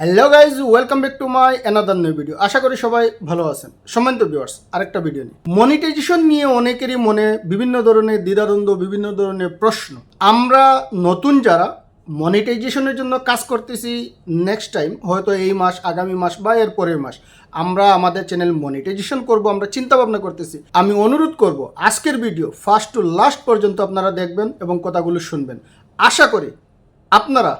Hello guys welcome back to my another new video আশা করি সবাই ভালো আছেন। সম্মানিত ভিউয়ার্স আরেকটা ভিডিও নিয়ে। মনিটাইজেশন নিয়ে অনেকেরই মনে বিভিন্ন ধরনের দ্বিধাদ্বন্দ্ব, বিভিন্ন ধরনের প্রশ্ন। আমরা নতুন যারা মনিটাইজেশনের জন্য কাজ করতেছি নেক্সট টাইম হয়তো এই মাস, আগামী মাস বা এর পরের মাস, আমরা আমাদের চ্যানেল মনিটাইজেশন করব, আমরা চিন্তা ভাবনা করতেছি। আমি অনুরোধ করব, আজকের ভিডিও ফার্স্ট টু লাস্ট পর্যন্ত আপনারা দেখবেন এবং কথাগুলো শুনবেন। আশা করি আপনারা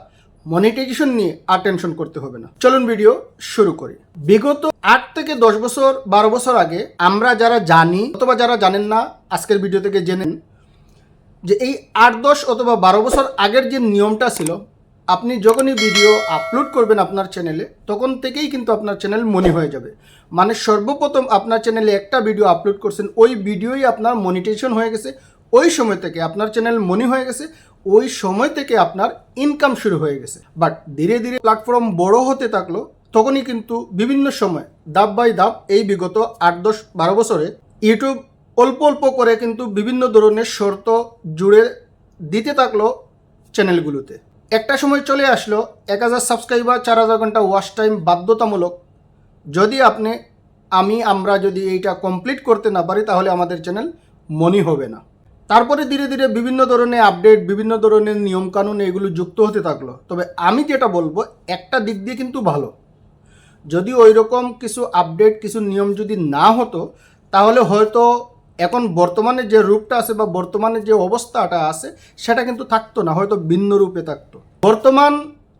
মনিটাইজেশন নিয়ে আর টেনশন করতে হবে না। চলুন ভিডিও শুরু করি। বিগত আট থেকে দশ বছর, বারো বছর আগে আমরা যারা জানি, অথবা যারা জানেন না, আজকের ভিডিও থেকে জেনেন যে এই আট, দশ অথবা বারো বছর আগের যে নিয়মটা ছিল, আপনি যখনই ভিডিও আপলোড করবেন আপনার চ্যানেলে তখন থেকেই কিন্তু আপনার চ্যানেল মনি হয়ে যাবে। মানে সর্বপ্রথম আপনার চ্যানেলে একটা ভিডিও আপলোড করছেন, ওই ভিডিওই আপনার মনিটাইজেশন হয়ে গেছে। ওই সময় থেকে আপনার চ্যানেল মনি হয়ে গেছে, ওই সময় থেকে আপনার ইনকাম শুরু হয়ে গেছে। বাট ধীরে ধীরে প্ল্যাটফর্ম বড় হতে থাকল, তখনই কিন্তু বিভিন্ন সময়, ধাপ বাই ধাপ এই বিগত আট, দশ, বারো বছরে ইউটিউব অল্প অল্প করে কিন্তু বিভিন্ন ধরনের শর্ত জুড়ে দিতে থাকল চ্যানেলগুলোতে একটা সময় চলে আসলো, এক হাজার সাবস্ক্রাইবার চার হাজার ঘণ্টা ওয়াচ টাইম বাধ্যতামূলক। যদি আপনি, আমি, আমরা যদি এইটা কমপ্লিট করতে না পারি, তাহলে আমাদের চ্যানেল মনি হবে না। তারপরে ধীরে ধীরে বিভিন্ন ধরনের আপডেট বিভিন্ন ধরনের নিয়মকানুন এগুলো যুক্ত হতে থাকল। তবে আমি যেটা বলব, একটা দিক দিয়ে কিন্তু ভালো। যদি ওই রকম কিছু আপডেট কিছু নিয়ম যদি না হতো, তাহলে হয়তো এখন বর্তমানে যে রূপটা আছে বা বর্তমানে যে অবস্থাটা আছে, সেটা কিন্তু থাকতো না, হয়তো ভিন্ন রূপে থাকতো। বর্তমান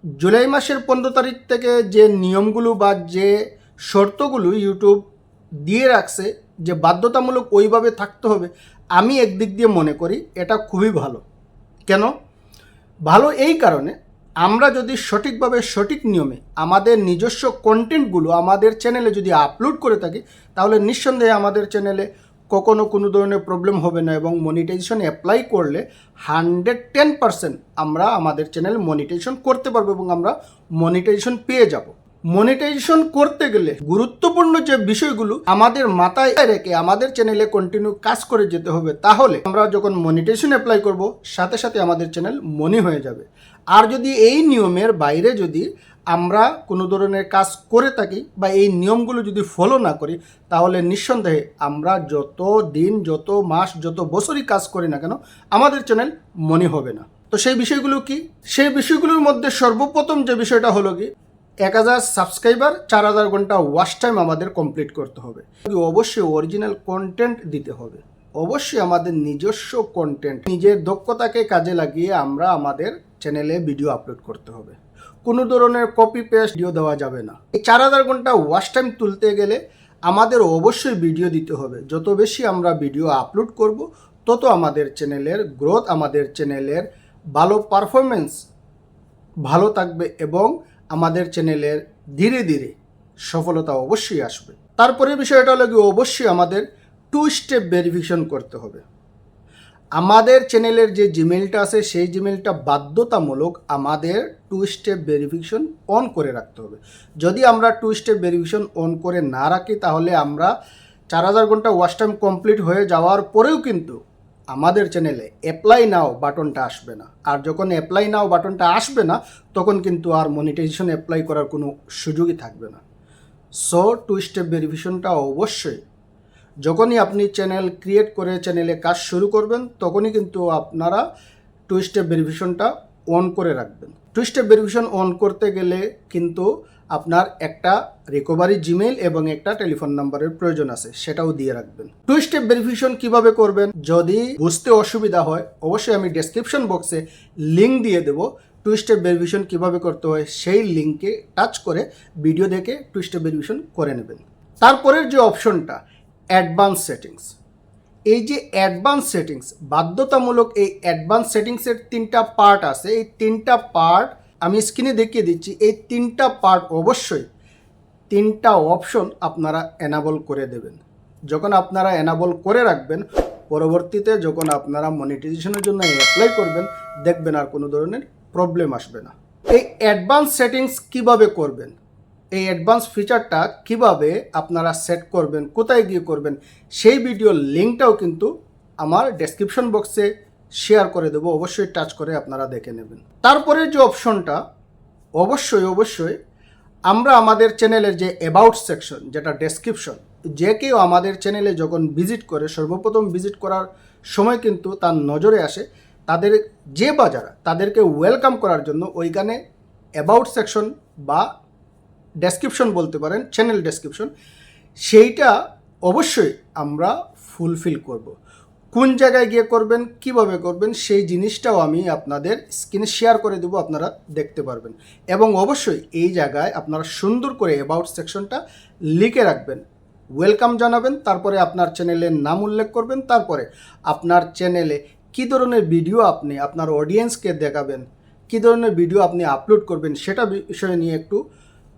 জুলাই মাসের পনেরো তারিখ থেকে যে নিয়মগুলো বা যে শর্তগুলো ইউটিউব দিয়ে রাখছে, যে বাধ্যতামূলক ওইভাবে থাকতে হবে আমি একদিক দিয়ে মনে করি এটা খুবই ভালো। কেন? ভালো এই কারণে আমরা যদি সঠিকভাবে সঠিক নিয়মে আমাদের নিজস্ব কন্টেন্টগুলো আমাদের চ্যানেলে যদি আপলোড করে থাকি, তাহলে নিঃসন্দেহে আমাদের চ্যানেলে কখনো কোনো ধরনের প্রবলেম হবে না এবং মনিটাইজেশন অ্যাপ্লাই করলে হান্ড্রেড টেন পারসেন্ট আমরা আমাদের চ্যানেল মনিটাইজেশন করতে পারব এবং আমরা মনিটাইজেশন পেয়ে যাব। মনিটাইজেশন করতে গেলে গুরুত্বপূর্ণ যে বিষয়গুলো আমাদের মাথায় রেখে আমাদের চ্যানেলে কন্টিনিউ কাজ করে যেতে হবে, তাহলে আমরা যখন মনিটাইজেশন অ্যাপ্লাই করব, সাথে সাথে আমাদের চ্যানেল মনি হয়ে যাবে। আর যদি এই নিয়মের বাইরে যদি আমরা কোনো ধরনের কাজ করে থাকি বা এই নিয়মগুলো যদি ফলো না করি, তাহলে নিঃসন্দেহে আমরা যত দিন, যত মাস, যত বছরই কাজ করি না কেন, আমাদের চ্যানেল মনি হবে না। তো সেই বিষয়গুলো কি? সেই বিষয়গুলোর মধ্যে সর্বপ্রথম যে বিষয়টা হলো কি? এক হাজার সাবস্ক্রাইবার চার হাজার ঘণ্টা ওয়াচ টাইম আমাদের কমপ্লিট করতে হবে। অবশ্যই অরিজিনাল কন্টেন্ট দিতে হবে। অবশ্যই আমাদের নিজস্ব কন্টেন্ট নিজের দক্ষতাকে কাজে লাগিয়ে আমরা আমাদের চ্যানেলে ভিডিও আপলোড করতে হবে। কোনো ধরনের কপি পেস্ট ভিডিও দেওয়া যাবে না। এই চার হাজার ঘণ্টা ওয়াচ টাইম তুলতে গেলে আমাদের অবশ্যই ভিডিও দিতে হবে। যত বেশি আমরা ভিডিও আপলোড করব, তত আমাদের চ্যানেলের গ্রোথ আমাদের চ্যানেলের ভালো পারফরমেন্স ভালো থাকবে এবং আমাদের চ্যানেলের ধীরে ধীরে সফলতা অবশ্যই আসবে। তারপরে বিষয়টা হলো কি অবশ্যই আমাদের টু স্টেপ ভেরিফিকেশন করতে হবে। আমাদের চ্যানেলের যে জিমেলটা আছে, সেই জিমেলটা বাধ্যতামূলক আমাদের টু স্টেপ ভেরিফিকেশন অন করে রাখতে হবে। যদি আমরা টু স্টেপ ভেরিফিকেশন অন করে না রাখি, তাহলে আমরা চার হাজার ঘণ্টা ওয়াচ টাইম কমপ্লিট হয়ে যাওয়ার পরেও কিন্তু আমাদের চ্যানেলে অ্যাপ্লাই নাও বাটনটা আসবে না। আর যখন অ্যাপ্লাই নাও বাটনটা আসবে না, তখন কিন্তু আর মনিটাইজেশন অ্যাপ্লাই করার কোনো সুযোগই থাকবে না। সো টু স্টেপ ভেরিফিকেশনটা অবশ্যই। যখনই আপনি চ্যানেল ক্রিয়েট করে চ্যানেলে কাজ শুরু করবেন, তখনই কিন্তু আপনারা টু স্টেপ ভেরিফিকেশনটা অন করে রাখবেন। টু স্টেপ ভেরিফিকেশন অন করতে গেলে কিন্তু আপনার একটা রিকভারি জিমেল এবং একটা টেলিফোন নাম্বারের প্রয়োজন আছে, সেটাও দিয়ে রাখবেন। টু স্টেপ ভেরিফিকেশন কীভাবে করবেন? যদি বুঝতে অসুবিধা হয়, অবশ্যই আমি ডেসক্রিপশন বক্সে লিঙ্ক দিয়ে দেবো। টু স্টেপ ভেরিফিকেশন কীভাবে করতে হয়, সেই লিঙ্কে টাচ করে ভিডিও দেখে টু স্টেপ ভেরিফিকেশন করে নেবেন। তারপরের যে অপশনটা অ্যাডভান্স সেটিংস এই যে অ্যাডভান্স সেটিংস বাধ্যতামূলক এই অ্যাডভান্স সেটিংসের তিনটা পার্ট আছে। এই তিনটা পার্ট আমি স্ক্রিনে দেখিয়ে দিচ্ছি, এই তিনটা পার্ট অবশ্যই তিনটা অপশন আপনারা এনাবল করে দেবেন। যখন আপনারা এনাবল করে রাখবেন, পরবর্তীতে যখন আপনারা মনিটাইজেশনের জন্য অ্যাপ্লাই করবেন, দেখবেন আর কোনো ধরনের প্রবলেম আসবে না। এই অ্যাডভান্স সেটিংস কীভাবে করবেন? এই অ্যাডভান্স ফিচারটা কীভাবে আপনারা সেট করবেন, কোথায় গিয়ে করবেন, সেই ভিডিওর লিঙ্কটাও কিন্তু আমার ডেসক্রিপশন বক্সে শেয়ার করে দেবো, অবশ্যই টাচ করে আপনারা দেখে নেবেন তারপরে যে অপশনটা অবশ্যই অবশ্যই আমরা আমাদের চ্যানেলের যে অ্যাবাউট সেকশন যেটা ডেসক্রিপশন যে কেউ আমাদের চ্যানেলে যখন ভিজিট করে, সর্বপ্রথম ভিজিট করার সময় কিন্তু তার নজরে আসে, তাদের যে বা যারা, তাদেরকে ওয়েলকাম করার জন্য ওইখানে অ্যাবাউট সেকশন বা ডেসক্রিপশন বলতে পারেন চ্যানেল ডেসক্রিপশন সেইটা অবশ্যই আমরা ফুলফিল করব। কোন জায়গায় গিয়ে করবেন, কীভাবে করবেন, সেই জিনিসটাও আমি আপনাদের স্ক্রিনে শেয়ার করে দেবো, আপনারা দেখতে পারবেন। এবং অবশ্যই এই জায়গায় আপনারা সুন্দর করে অ্যাবাউট সেকশনটা লিখে রাখবেন। ওয়েলকাম জানাবেন, তারপরে আপনার চ্যানেলের নাম উল্লেখ করবেন, তারপরে আপনার চ্যানেলে কী ধরনের ভিডিও আপনি, আপনার অডিয়েন্সকে দেখাবেন, কী ধরনের ভিডিও আপনি আপলোড করবেন, সেটা বিষয়ে নিয়ে একটু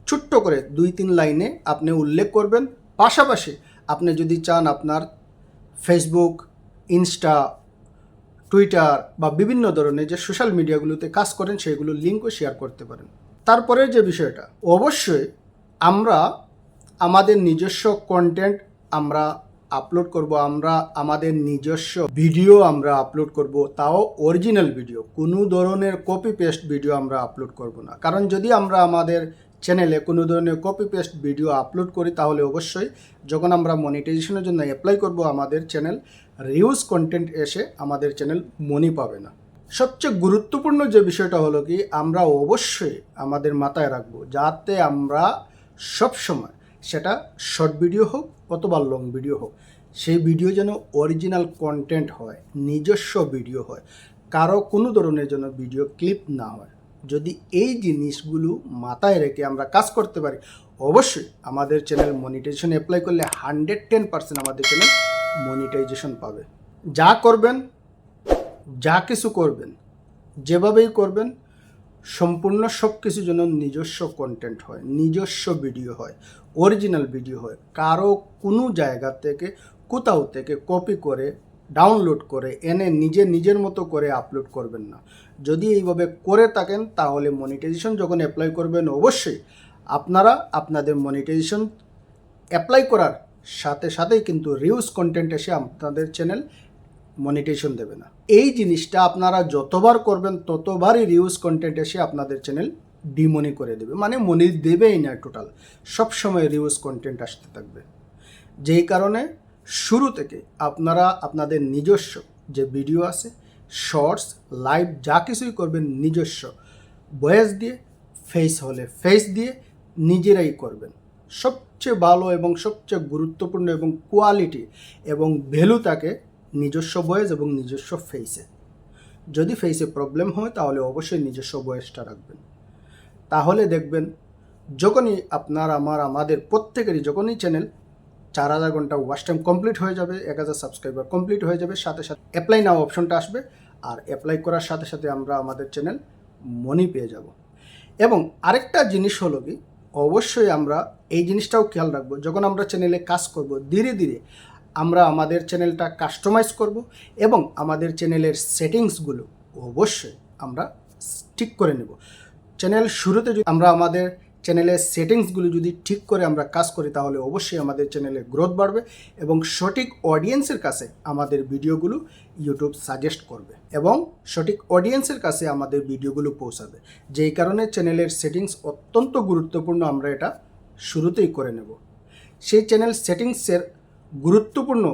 ছোট্ট করে দুই তিন লাইনে আপনি উল্লেখ করবেন। পাশাপাশি আপনি যদি চান আপনার ফেসবুক ইনস্টা, টুইটার বা বিভিন্ন ধরনের যে সোশ্যাল মিডিয়াগুলোতে কাজ করেন, সেগুলো লিঙ্কও শেয়ার করতে পারেন। তারপরে যে বিষয়টা, অবশ্যই আমরা আমাদের নিজস্ব কন্টেন্ট আমরা আপলোড করব, আমরা আমাদের নিজস্ব ভিডিও আমরা আপলোড করব, তাও অরিজিনাল ভিডিও কোনো ধরনের কপি পেস্ট ভিডিও আমরা আপলোড করব না। কারণ যদি আমরা আমাদের চ্যানেলে কোনো ধরনের কপি পেস্ট ভিডিও আপলোড করি, তাহলে অবশ্যই যখন আমরা মনিটাইজেশনের জন্য অ্যাপ্লাই করব আমাদের চ্যানেল রিউজ কন্টেন্ট এসে আমাদের চ্যানেল মনি পাবে না। সবচেয়ে গুরুত্বপূর্ণ যে বিষয়টা হলো কি, আমরা অবশ্যই আমাদের মাথায় রাখব যাতে আমরা সবসময় সেটা শর্ট ভিডিও হোক অথবা লং ভিডিও হোক, সেই ভিডিও যেন অরিজিনাল কন্টেন্ট হয়, নিজস্ব ভিডিও হয়, কারও কোনো ধরনের যেন ভিডিও ক্লিপ না হয়। যদি এই জিনিসগুলো মাথায় রেখে আমরা কাজ করতে পারি, অবশ্যই আমাদের চ্যানেল মনিটাইজেশন অ্যাপ্লাই করলে হান্ড্রেড টেন পার্সেন্ট আমাদের চ্যানেল মনিটাইজেশন পাবে। যা করবেন, যা কিছু করবেন, যেভাবেই করবেন, সম্পূর্ণ সব কিছু যেন নিজস্ব কন্টেন্ট হয়, নিজস্ব ভিডিও হয় অরিজিনাল ভিডিও হয়, কারও কোনো জায়গা থেকে কোথাও থেকে কপি করে ডাউনলোড করে, এনে নিজে নিজের মতো করে আপলোড করবেন না। যদি এইভাবে করে থাকেন, তাহলে মনিটাইজেশন যখন অ্যাপ্লাই করবেন, অবশ্যই আপনারা আপনাদের মনিটাইজেশন অ্যাপ্লাই করার সাথে সাথেই কিন্তু রিউজ কন্টেন্ট এসে আপনাদের চ্যানেল মনিটেশন দেবে না। এই জিনিসটা আপনারা যতবার করবেন, ততবারই রিউজ কন্টেন্ট এসে আপনাদের চ্যানেল ডিমনি করে দেবে। মানে মনি দেবেই না টোটাল সবসময় রিউজ কন্টেন্ট আসতে থাকবে। যেই কারণে শুরু থেকে আপনারা আপনাদের নিজস্ব যে ভিডিও আছে, শর্টস, লাইভ, যা কিছুই করবেন নিজস্ব, বয়েস দিয়ে ফেস হলে ফেস দিয়ে নিজেরাই করবেন। সবচেয়ে ভালো এবং সবচেয়ে গুরুত্বপূর্ণ এবং কোয়ালিটি এবং ভ্যালু থাকে নিজস্ব বয়েস এবং নিজস্ব ফেসে যদি ফেসে প্রবলেম হয়, তাহলে অবশ্যই নিজস্ব বয়সটা রাখবেন। তাহলে দেখবেন, যখনই আপনার, আমার, আমাদের প্রত্যেকেরই, যখনই চ্যানেল চার হাজার ঘণ্টা ওয়াচ টাইম কমপ্লিট হয়ে যাবে, এক হাজার সাবস্ক্রাইবার কমপ্লিট হয়ে যাবে, সাথে সাথে অ্যাপ্লাই নাও অপশনটা আসবে। আর অ্যাপ্লাই করার সাথে সাথে আমরা আমাদের চ্যানেল মনি পেয়ে যাব। এবং আরেকটা জিনিস হলো কি, অবশ্যই আমরা এই জিনিসটাও খেয়াল রাখব, যখন আমরা চ্যানেলে কাজ করব, ধীরে ধীরে আমরা আমাদের চ্যানেলটা কাস্টমাইজ করব এবং আমাদের চ্যানেলের সেটিংসগুলো অবশ্যই আমরা ঠিক করে নেব। চ্যানেল শুরুতে যদি আমরা আমাদের চ্যানেলের সেটিংসগুলো যদি ঠিক করে আমরা কাজ করি, তাহলে অবশ্যই আমাদের চ্যানেলে গ্রোথ বাড়বে এবং সঠিক অডিয়েন্সের কাছে আমাদের ভিডিওগুলো ইউটিউব সাজেস্ট করবে এবং সঠিক অডিয়েন্সের কাছে আমাদের ভিডিওগুলো পৌঁছাবে। যেই কারণে চ্যানেলের সেটিংস অত্যন্ত গুরুত্বপূর্ণ আমরা এটা শুরুতেই করে নেব। সেই চ্যানেল সেটিংসের গুরুত্বপূর্ণ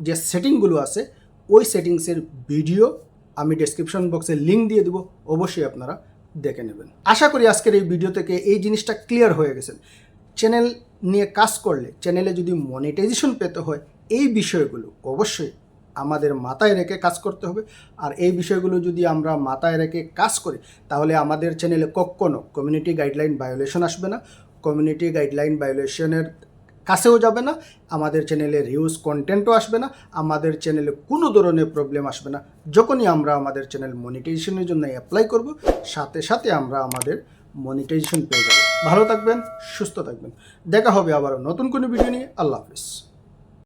যে সেটিংগুলো আছে, ওই সেটিংসের ভিডিও আমি ডেসক্রিপশন বক্সে লিঙ্ক দিয়ে দেবো। অবশ্যই আপনারা দেখে নেবেন। আশা করি আজকের এই ভিডিও থেকে এই জিনিসটা ক্লিয়ার হয়ে গেছেন চ্যানেল নিয়ে কাজ করলে চ্যানেলে যদি মনিটাইজেশন পেতে হয়, এই বিষয়গুলো অবশ্যই আমাদের মাথায় রেখে কাজ করতে হবে। আর এই বিষয়গুলো যদি আমরা মাথায় রেখে কাজ করি, তাহলে আমাদের চ্যানেলে কখনো কমিউনিটি গাইডলাইন ভায়োলেশন আসবে না। কমিউনিটি গাইডলাইন ভায়োলেশনের কাছেও যাবে না, আমাদের চ্যানেলে রিউজ কন্টেন্টও আসবে না, আমাদের চ্যানেলে কোনো ধরনের প্রবলেম আসবে না। যখনই আমরা আমাদের চ্যানেল মনিটাইজেশনের জন্য অ্যাপ্লাই করব, সাথে সাথে আমরা আমাদের মনিটাইজেশন পেয়ে যাব। ভালো থাকবেন, সুস্থ থাকবেন। দেখা হবে আবার নতুন কোনো ভিডিও নিয়ে। আল্লাহ হাফিজ।